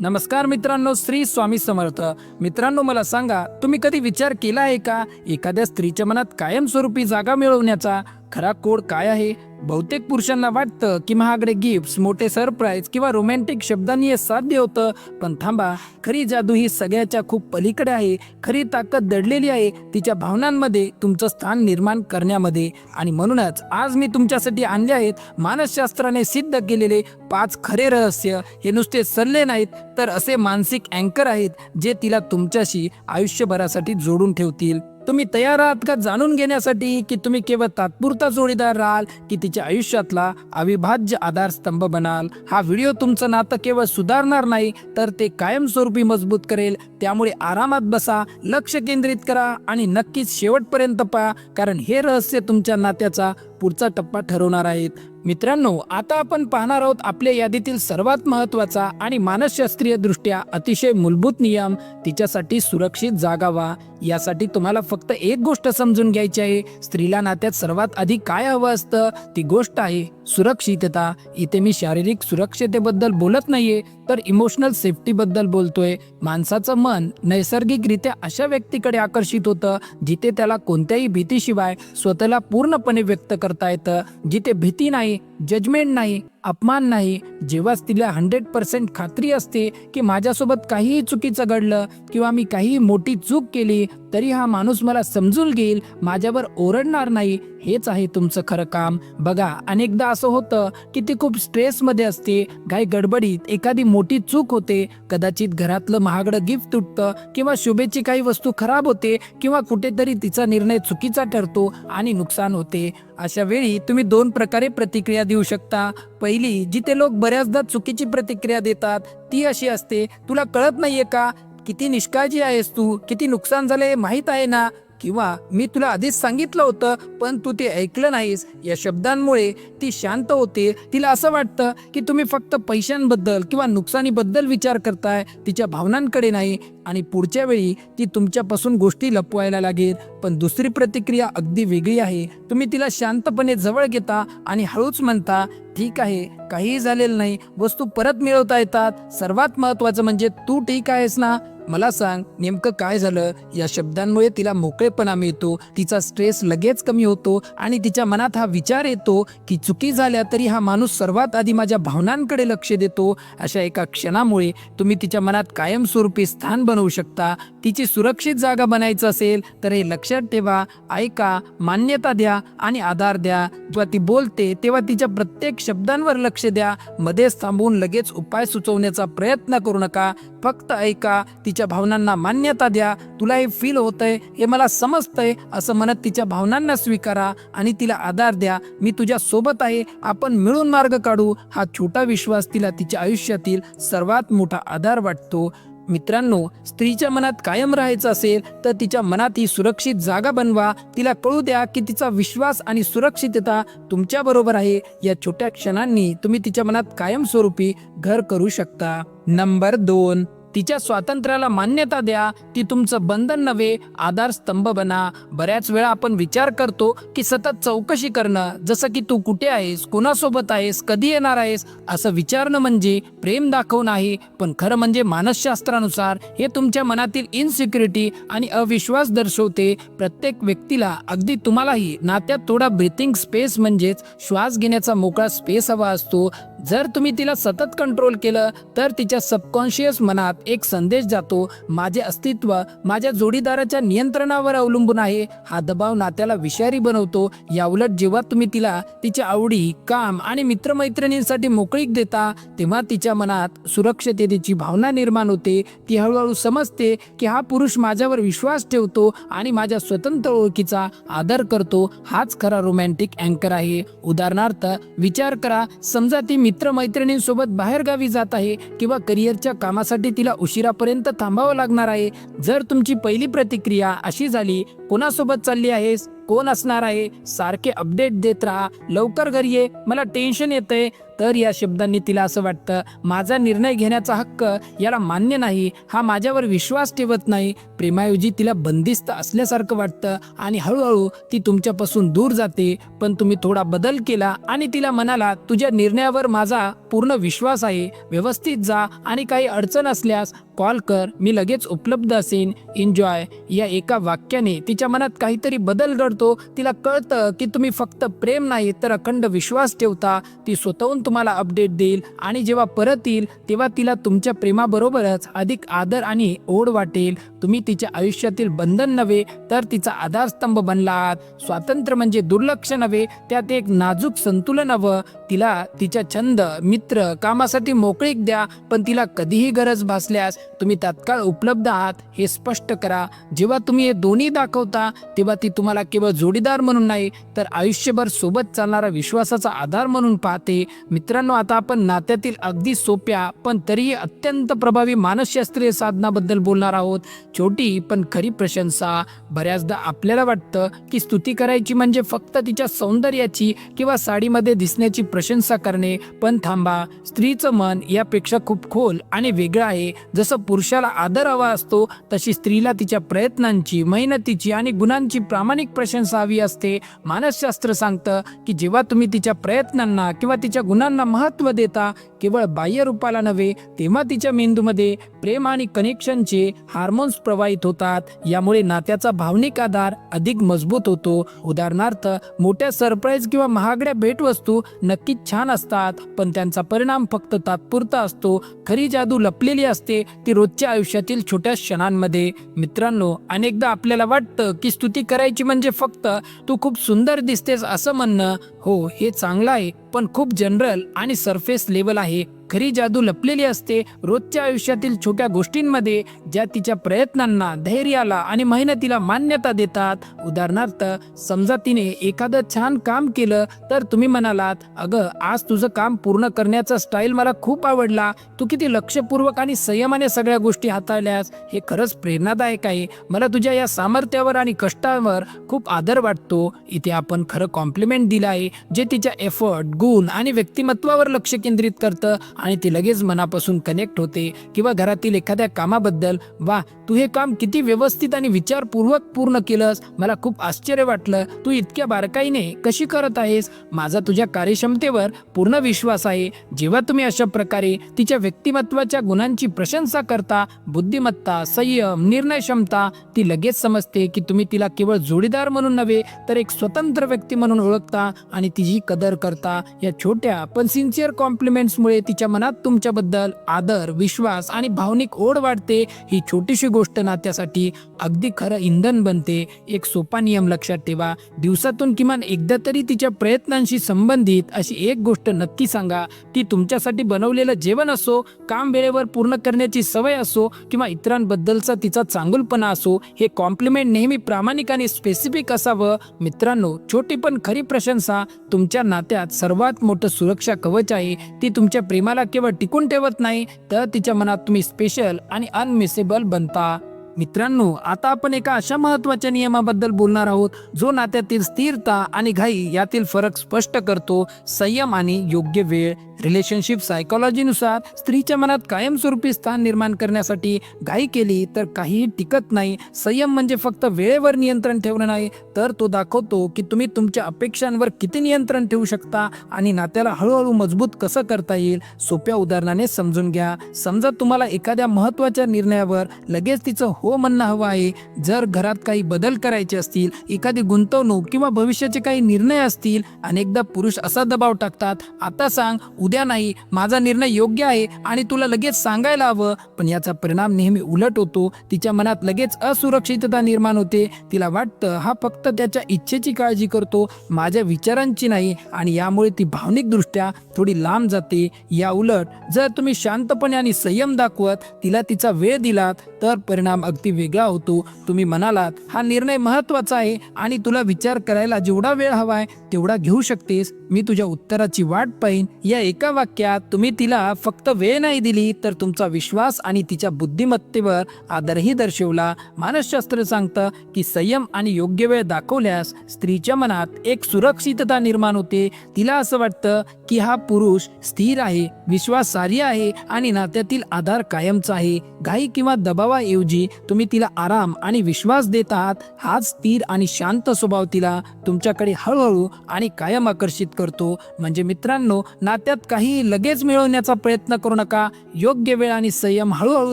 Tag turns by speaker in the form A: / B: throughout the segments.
A: नमस्कार मित्रांनो श्री स्वामी समर्थ. मित्रांनो मला सांगा तुम्ही कधी विचार केला आहे का? एखाद्या स्त्रीच्या मनात कायमस्वरूपी जागा मिळवण्याचा? खरा कोड काय आहे? बहुतेक पुरुषांना वाटतं की महागडे गिफ्ट्स मोठे सरप्राईज किंवा रोमॅन्टिक शब्दांनी हे साध्य होतं. पण थांबा खरी जादू ही सगळ्याच्या खूप पलीकडे आहे. खरी ताकद दडलेली आहे तिच्या भावनांमध्ये तुमचं स्थान निर्माण करण्यामध्ये. आणि म्हणूनच आज मी तुमच्यासाठी आणले आहेत मानसशास्त्राने सिद्ध केलेले पाच खरे रहस्य. हे नुसते सल्ले नाहीत तर असे मानसिक अँकर आहेत जे तिला तुमच्याशी आयुष्यभरासाठी जोडून ठेवतील. तुम्ही तयार आहात का जाणून घेण्यासाठी की तुम्ही केवळ तात्पुरता जोडीदार राहाल की तिच्या आयुष्यातला अविभाज्य आधारस्तंभ बनाल? हा व्हिडिओ तुमचं नातं केवळ सुधारणार नाही तर ते कायमस्वरूपी मजबूत करेल. त्यामुळे आरामात बसा लक्ष केंद्रित करा आणि नक्कीच शेवटपर्यंत पहा कारण हे रहस्य तुमच्या नात्याचा पुढचा टप्पा ठरवणार आहेत. मित्रांनो आता आपण पाहणार आहोत आपल्या यादीतील सर्वात महत्त्वाचा आणि मानसशास्त्रीय दृष्ट्या अतिशय मूलभूत नियम तिच्यासाठी सुरक्षित जागा व्हा यासाठी तुम्हाला फक्त एक गोष्ट समजून घ्यायची आहे स्त्रीला नात्यात सर्वात आधी काय हवं असतं? ती गोष्ट आहे सुरक्षितता. इथे मी शारीरिक सुरक्षतेबद्दल बोलत नाहीये तर इमोशनल सेफ्टीबद्दल बोलतोय. माणसाचं मन नैसर्गिकरित्या अशा व्यक्तीकडे आकर्षित होतं जिथे त्याला कोणत्याही भीतीशिवाय स्वतःला पूर्णपणे व्यक्त करता येतं जिथे भीती नाही जजमेंट नाही अपमान नाही. जेव्हाच तिला हंड्रेड पर्सेंट खात्री असते की माझ्यासोबत काहीही चुकीचं घडलं किंवा मी काही मोठी चूक केली तरी हा माणूस मला समजून घेईल माझ्यावर ओरडणार नाही. हेच आहे तुमचं खरं काम. बघा अनेकदा असं होतं की ती खूप स्ट्रेसमध्ये असते. काही गडबडीत एखादी मोठी चूक होते. कदाचित घरातलं महागडं गिफ्ट तुटतं किंवा शुभेची काही वस्तू खराब होते किंवा कुठेतरी तिचा निर्णय चुकीचा ठरतो आणि नुकसान होते. अशा वेळी तुम्ही दोन प्रकारे प्रतिक्रिया देऊ शकता. पहिली जिथे लोक बऱ्याचदा चुकीची प्रतिक्रिया देतात ती अशी असते तुला कळत नाहीये का? किती निष्काळजी आहेस तू? किती नुकसान झालंय? माहीत आहे ना? किंवा मी तुला आधीच सांगितलं होतं पण तू ते ऐकलं नाहीस. या शब्दांमुळे ती शांत होते. तिला असं वाटतं की तुम्ही फक्त पैशांबद्दल किंवा नुकसानीबद्दल विचार करताय तिच्या भावनांकडे नाही. आणि पुढच्या वेळी ती तुमच्यापासून गोष्टी लपवायला लागेल. पण दुसरी प्रतिक्रिया अगदी वेगळी आहे. तुम्ही तिला शांतपणे जवळ घेता आणि हळूच म्हणता ठीक आहे काहीही झालेलं नाही. वस्तू परत मिळवता येतात. सर्वात महत्वाचं म्हणजे तू ठीक आहेस ना? मला सांग नेमकं काय झालं? या शब्दांमुळे तिला मोकळेपणा मिळतो तिचा स्ट्रेस लगेच कमी होतो आणि तिच्या मनात हा विचार येतो की चुकी झाल्या तरी हा माणूस सर्वात आधी माझ्या भावनांकडे लक्ष देतो. अशा एका क्षणामुळे तुम्ही तिच्या मनात कायमस्वरूपी स्थान बनवू शकता. तिची सुरक्षित जागा बनायचं असेल तर हे लक्षात ठेवा ऐका मान्यता द्या आणि आधार द्या. जेव्हा ती बोलते तेव्हा तिच्या प्रत्येक शब्दांवर लक्ष द्या. मध्येच थांबवून लगेच उपाय सुचवण्याचा प्रयत्न करू नका. फक्त ऐका तिच्या भावनांना मान्यता द्या. तुला हे फील होतंय हे मला समजतंय. असं म्हणत तिच्या भावनांना स्वीकारा आणि तिला आधार द्या. मी तुझ्या सोबत आहे. आपण मिळून मार्ग काढू. हा छोटा विश्वास तिला तिच्या आयुष्यातील सर्वात मोठा आधार वाटतो. मित्रांनो स्त्रीच्या मनात कायम राहायचं असेल तर तिच्या मनात ही सुरक्षित जागा बनवा. तिला कळू द्या की तिचा विश्वास आणि सुरक्षितता तुमच्या बरोबर आहे. या छोट्या क्षणांनी तुम्ही तिच्या मनात कायमस्वरूपी घर करू शकता. नंबर दोन. तिच्या स्वातंत्र्याला मान्यता द्या ती तुमचं बंधन नव्हे आधारस्तंभ बना. बऱ्याच वेळा आपण विचार करतो की सतत चौकशी करणं जसं की तू कुठे आहेस कोणासोबत आहेस कधी येणार आहेस असं विचारणं म्हणजे प्रेम दाखवणं आहे पण खरं म्हणजे मानसशास्त्रानुसार हे तुमच्या मनातील इनसिक्युरिटी आणि अविश्वास दर्शवते. प्रत्येक व्यक्तीला अगदी तुम्हालाही नात्यात थोडा ब्रिथिंग स्पेस म्हणजेच श्वास घेण्याचा मोकळा स्पेस हवा असतो. जर तुम्ही तिला सतत कंट्रोल केलं तर तिच्या सबकॉन्शियस मनात एक संदेश जातो माझे अस्तित्व माझ्या जोडीदाराच्या नियंत्रणावर अवलंबून आहे. हा दबाव नात्याला विषारी बनवतो. याउलट जेव्हा तुम्ही तिला तिच्या आवडी काम आणि मित्रमैत्रिणींसाठी मोकळीक देता तेव्हा तिच्या मनात सुरक्षिततेची भावना निर्माण होते. ती हळूहळू समजते की हा पुरुष माझ्यावर विश्वास ठेवतो आणि माझ्या स्वतंत्र ओळखीचा आदर करतो. हाच खरा रोमॅन्टिक अँकर आहे. उदाहरणार्थ विचार करा समजा ती मित्रमैत्रिणींसोबत बाहेरगावी जात आहे किंवा करिअरच्या कामासाठी तिला उशिरापर्यंत थांबावं लागणार आहे. जर तुमची पहिली प्रतिक्रिया अशी झाली कोणासोबत चालली आहेस? कोण असणार आहे? सारखे अपडेट देत राहा. लवकर घरी ये. मला टेन्शन येतंय. तर या शब्दांनी तिला असं वाटतं माझा निर्णय घेण्याचा हक्क याला मान्य नाही. हा माझ्यावर विश्वास ठेवत नाही. प्रेमाऐवजी तिला बंदिस्त असल्यासारखं वाटतं आणि हळूहळू ती तुमच्यापासून दूर जाते. पण तुम्ही थोडा बदल केला आणि तिला म्हणाला तुझ्या निर्णयावर माझा पूर्ण विश्वास आहे. व्यवस्थित जा आणि काही अडचण असल्यास कॉल कर मी लगेच उपलब्ध असेन. एन्जॉय या एका वाक्याने तिच्या मनात काहीतरी बदल घडतो. तिला कळतं की तुम्ही फक्त प्रेम नाही तर अखंड विश्वास ठेवता. ती स्वतःहून तुम्हाला अपडेट देईल आणि जेव्हा परत येईल तेव्हा तिला तुमच्या प्रेमाबरोबरच अधिक आदर आणि ओढ वाटेल. तुम्ही तिच्या आयुष्यातील बंधन नव्हे तर तिचा आधारस्तंभ बनला आहात स्वातंत्र्य म्हणजे दुर्लक्ष नव्हे त्यात एक नाजूक संतुलन हवं. तिला तिच्या छंद मित्र कामासाठी मोकळीक द्या पण तिला कधीही गरज भासल्यास तुम्ही तात्काळ उपलब्ध आहात हे स्पष्ट करा. जेव्हा तुम्ही हे दोन्ही दाखवता तेव्हा ती तुम्हाला केवळ जोडीदार म्हणून नाही तर आयुष्यभर सोबत चालणारा विश्वासाचा आधार म्हणून पाहते. मित्रांनो आता आपण नात्यातील अगदी सोप्या पण तरीही अत्यंत प्रभावी मानसशास्त्रीय साधनाबद्दल बोलणार आहोत. छोटी पण खरी प्रशंसा. बऱ्याचदा आपल्याला वाटतं की स्तुती करायची म्हणजे फक्त तिच्या सौंदर्याची किंवा साडीमध्ये दिसण्याची प्रशंसा करणे. पण थांबा स्त्रीचं मन यापेक्षा खूप खोल आणि वेगळं आहे. जसं पुरुषाला आदर हवा असतो तशी स्त्रीला तिच्या प्रयत्नांची मेहनतीची आणि गुणांची प्रामाणिक प्रशंसा हवी असते. मानसशास्त्र सांगतं की जेव्हा तुम्ही तिच्या प्रयत्नांना किंवा तिच्या गुणांना महत्त्व देता केवळ बाह्य रूपाला नव्हे तेव्हा तिच्या मेंदूमध्ये प्रेम आणि कनेक्शनचे हार्मोन्स प्रवाहित होतात. यामुळे नात्याचा भावनिक आधार अधिक मजबूत होतो. उदाहरणार्थ मोठ्या सरप्राईज किंवा महागड्या भेटवस्तू नक्कीच छान असतात पण त्यांचा परिणाम फक्त तात्पुरता असतो. खरी जादू लपलेली असते ती रोजच्या आयुष्यातील छोट्या क्षणांमध्ये मित्रांनो अनेकदा आपल्याला वाटतं की स्तुती करायची म्हणजे फक्त तू खूप सुंदर दिसतेस असं म्हणणं हो हे चांगलं आहे पण खूप जनरल आणि सरफेस लेवल आहे. खरी जादू लपलेली असते रोजच्या आयुष्यातील छोट्या गोष्टींमध्ये ज्या तिच्या प्रयत्नांना धैर्याला आणि मेहनतीला मान्यता देतात. उदाहरणार्थ समजा तिने एखादं छान काम केलं तर तुम्ही म्हणालात अगं आज तुझं काम पूर्ण करण्याचा स्टाईल मला खूप आवडला. तू किती लक्षपूर्वक आणि संयमाने सगळ्या गोष्टी हाताळल्यास हे खरंच प्रेरणादायक आहे. मला तुझ्या या सामर्थ्यावर आणि कष्टावर खूप आदर वाटतो. इथे आपण खरं कॉम्प्लिमेंट दिलं आहे जे तिच्या एफर्ट गुण आणि व्यक्तिमत्वावर लक्ष केंद्रित करतं. आणि ती लगेच मनापासून कनेक्ट होते किंवा घरातील एखाद्या कामाबद्दल वा तू हे काम किती व्यवस्थित आणि विचारपूर्वक पूर्ण केलंस. मला खूप आश्चर्य वाटलं. तू इतक्या बारकाईने कशी करत आहेस? माझा तुझ्या कार्यक्षमतेवर पूर्ण विश्वास आहे. जेव्हा तुम्ही अशा प्रकारे तिच्या व्यक्तिमत्वाच्या गुणांची प्रशंसा करता बुद्धिमत्ता संयम निर्णय क्षमता ती लगेच समजते की तुम्ही तिला केवळ जोडीदार म्हणून नव्हे तर एक स्वतंत्र व्यक्ती म्हणून ओळखता आणि तिची कदर करता. या छोट्या पण सिन्सिअर कॉम्प्लिमेंट्समुळे तिच्या मनात तुमच्याबद्दल आदर विश्वास आणि भावनिक ओढ वाढते ही छोटीशी गोष्ट नात्यासाठी अगदी खरं इंधन बनते. एक सोपा नियम लक्षात ठेवा. दिवसातून किमान एकदा तरी तिच्या प्रयत्नांशी संबंधित अशी एक गोष्ट नक्की सांगा. ती तुमच्यासाठी बनवलेलं जेवण असो काम वेळेवर पूर्ण करण्याची सवय असो किंवा इतरांबद्दलचा तिचा चांगुलपणा असो हे कॉम्प्लिमेंट नेहमी प्रामाणिक आणि स्पेसिफिक असावं. मित्रांनो छोटी पण खरी प्रशंसा तुमच्या नात्यात सर्वात मोठं सुरक्षा कवच आहे. ती तुमच्या प्रेमाला केवळ टिकून ठेवत नाही तर तिच्या मनात तुम्ही स्पेशल आणि अनमिसेबल बनता. मित्रांनो आता आपण एका अशा महत्त्वाच्या नियमाबद्दल बोलणार आहोत जो नात्यातील स्थिरता आणि घाई यातील फरक स्पष्ट करतो संयम आणि योग्य वेळ. रिलेशनशिप सायकॉलॉजीनुसार स्त्रीच्या मनात कायमस्वरूपी स्थान निर्माण करण्यासाठी घाई केली तर काहीही टिकत नाही. संयम म्हणजे फक्त वेळेवर नियंत्रण ठेवणं नाही. तर तो दाखवतो की तुम्ही तुमच्या अपेक्षांवर किती नियंत्रण ठेवू शकता आणि नात्याला हळूहळू मजबूत कसं करता येईल सोप्या उदाहरणाने समजून घ्या. समजा तुम्हाला एखाद्या महत्त्वाच्या निर्णयावर लगेच तिचं हो म्हणणं हवं आहे. जर घरात काही बदल करायचे असतील एखादी गुंतवणूक किंवा भविष्याचे काही निर्णय असतील अनेकदा पुरुष असा दबाव टाकतात. आता सांग उद्या नाही. माझा निर्णय योग्य आहे आणि तुला लगेच सांगायला हवं. पण याचा परिणाम नेहमी उलट होतो. तिच्या मनात लगेच असुरक्षितता निर्माण होते. तिला वाटतं हा फक्त त्याच्या इच्छेची काळजी करतो माझ्या विचारांची नाही आणि यामुळे ती भावनिकदृष्ट्या थोडी लांब जाते. या उलट जर तुम्ही शांतपणे आणि संयम दाखवत तिला तिचा वेळ दिलात तर परिणाम अगदी वेगळा होतो. तुम्ही म्हणालात हा निर्णय महत्त्वाचा आहे आणि तुला विचार करायला जेवढा वेळ हवाय तेवढा घेऊ शकतेस. मी तुझ्या उत्तराची वाट पाहिन. या एक एका वाक्यात तुम्ही तिला फक्त वेळ नाही दिली तर तुमचा विश्वास आणि तिच्या बुद्धिमत्तेवर आदरही दर्शवला. मानसशास्त्र सांगतं की संयम आणि योग्य वेळ दाखवल्यास स्त्रीच्या मनात एक सुरक्षितता निर्माण होते. तिला असं वाटतं की हा पुरुष स्थिर आहे विश्वासार्ह आहे आणि नात्यातील आधार कायमचा आहे. घाई किंवा दबावाऐवजी तुम्ही तिला आराम आणि विश्वास देत आहात हाच स्थिर आणि शांत स्वभाव तिला तुमच्याकडे हळूहळू आणि कायम आकर्षित करतो. म्हणजे मित्रांनो नात्यात काही लगेच मिळवण्याचा प्रयत्न करू नका. योग्य वेळ आणि संयम हळूहळू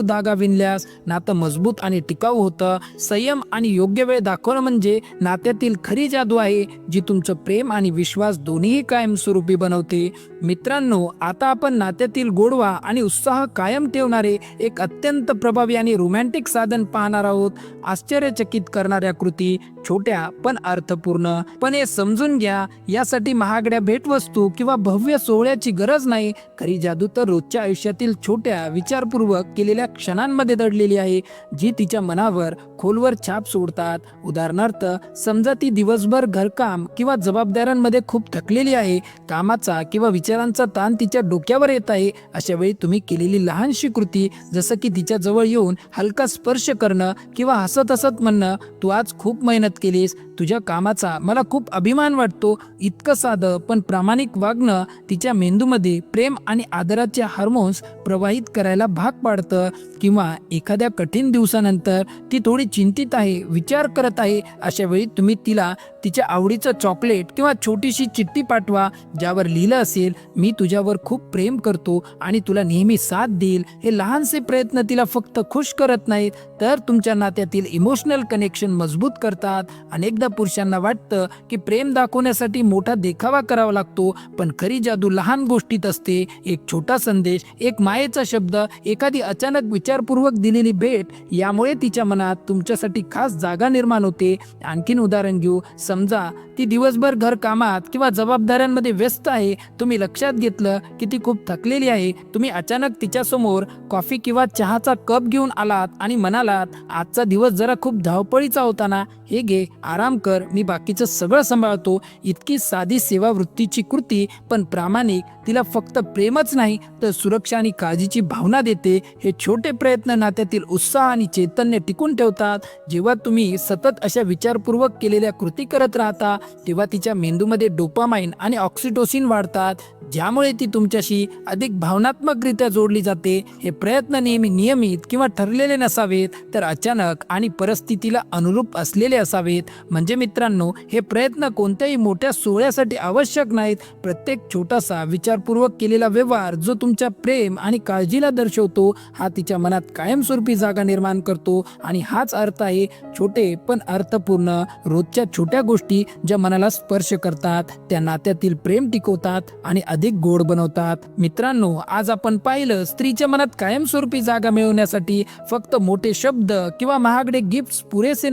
A: धागा विणल्यास नातं मजबूत आणि टिकाऊ होतं. संयम आणि योग्य वेळ दाखवणं म्हणजे नात्यातील खरी जादू आहे जी तुमचं प्रेम आणि विश्वास दोन्हीही कायमस्वरूपी बनवते. मित्रांनो आता आपण नात्यातील गोडवा आणि उत्साह कायम ठेवणारे एक अत्यंत प्रभावी आणि रोमॅन्टिक साधन पाहणार आहोत. आश्चर्यचकित करणाऱ्या कृती छोट्या पण अर्थपूर्ण. पण हे समजून घ्या यासाठी महागड्या भेटवस्तू किंवा भव्य सोहळ्याची गरज नाही. खरी जादू तर रोजच्या आयुष्यातील छोट्या विचारपूर्वक केलेल्या क्षणांमध्ये दडलेली आहे जी तिच्या मनावर खोलवर छाप सोडतात. उदाहरणार्थ समजा ती दिवसभर घरकाम किंवा जबाबदाऱ्यांमध्ये खूप थकलेली आहे कामाचा किंवा विचारांचा ताण तिच्या डोक्यावर येत आहे अशा वेळी तुम्ही केलेली लहानशी कृती जसं की तिच्या जवळ येऊन हलका स्पर्श करणं किंवा हसत हसत म्हणणं तू आज खूप मेहनत केलीस तुझ्या कामाचा मला खूप अभिमान वाटतो इतकं साधं पण प्रामाणिक वागणं तिच्या मेंदूमध्ये प्रेम आणि आदराचे हार्मोन्स प्रवाहित करायला भाग पाडतं किंवा एखाद्या कठीण दिवसानंतर ती थोडी चिंतित आहे विचार करत आहे अशा वेळी तुम्ही तिला तिच्या आवडीचं चॉकलेट किंवा छोटीशी चिठ्ठी पाठवा ज्यावर लिहिलं असेल मी तुझ्यावर खूप प्रेम करतो आणि तुला नेहमी साथ देईल. हे लहानसे प्रयत्न तिला फक्त खुश करत नाहीत तर तुमच्या नात्यातील इमोशनल कनेक्शन मजबूत करतात. अनेकदा पुरुषांना वाटतं की प्रेम दाखवण्यासाठी मोठा देखावा करावा लागतो पण खरी जादू लहान गोष्टीत असते. एक छोटा संदेश एक मायेचा शब्द एखादी अचानक विचारपूर्वक दिलेली भेट यामुळे तिच्या मनात तुमच्यासाठी खास जागा निर्माण होते. आणखीन उदाहरण घेऊ. समजा ती दिवसभर घर कामात किंवा जबाबदाऱ्यांमध्ये व्यस्त आहे तुम्ही लक्षात घेतलं की ती खूप थकलेली आहे. तुम्ही अचानक तिच्यासमोर कॉफी किंवा चहाचा कप घेऊन आलात आणि म्हणालात आजचा दिवस जरा खूप धावपळीचा होता ना हे घे आराम कर मी बाकीचं सगळं सांभाळतो. इतकी साधी सेवावृत्तीची कृती पण प्रामाणिक तिला फक्त प्रेमच नाही तर सुरक्षा आणि काळजीची भावना देते. हे छोटे प्रयत्न नात्यातील उत्साह आणि चैतन्य टिकून ठेवतात. जेव्हा तुम्ही सतत अशा विचारपूर्वक केलेल्या कृती करत राहता तेव्हा तिच्या मेंदूमध्ये डोपामाइन आणि ऑक्सिटोसिन वाढतात. ज्यामुळे ती तुमच्याशी अधिक भावनात्मकरित्या जोडली जाते. हे प्रयत्न नेहमी नियमित किंवा ठरलेले नसावेत तर अचानक आणि परिस्थितीला अनुरूप असलेले असावेत. म्हणजे मित्रांनो हे प्रयत्न कोणत्याही मोठ्या सोहळ्यासाठी आवश्यक नाहीत. प्रत्येक छोटासा विचारपूर्वक केलेला व्यवहार जो तुमच्या प्रेम आणि काळजीला दर्शवतो हा तिच्या मनात कायमस्वरूपी जागा निर्माण करतो. आणि हाच अर्थ आहे छोटे पण अर्थपूर्ण रोजच्या छोट्या गोष्टी ज्या मनाला स्पर्श करतात त्या नात्यातील प्रेम टिकवतात आणि अधिक गोड बनवतात. मित्रांनो आज आपण पाहिलं स्त्रीच्या मनात कायमस्वरूपी जागा मिळवण्यासाठी फक्त मोठे शब्द किंवा महागडे गिफ्ट पुरेसे नाही.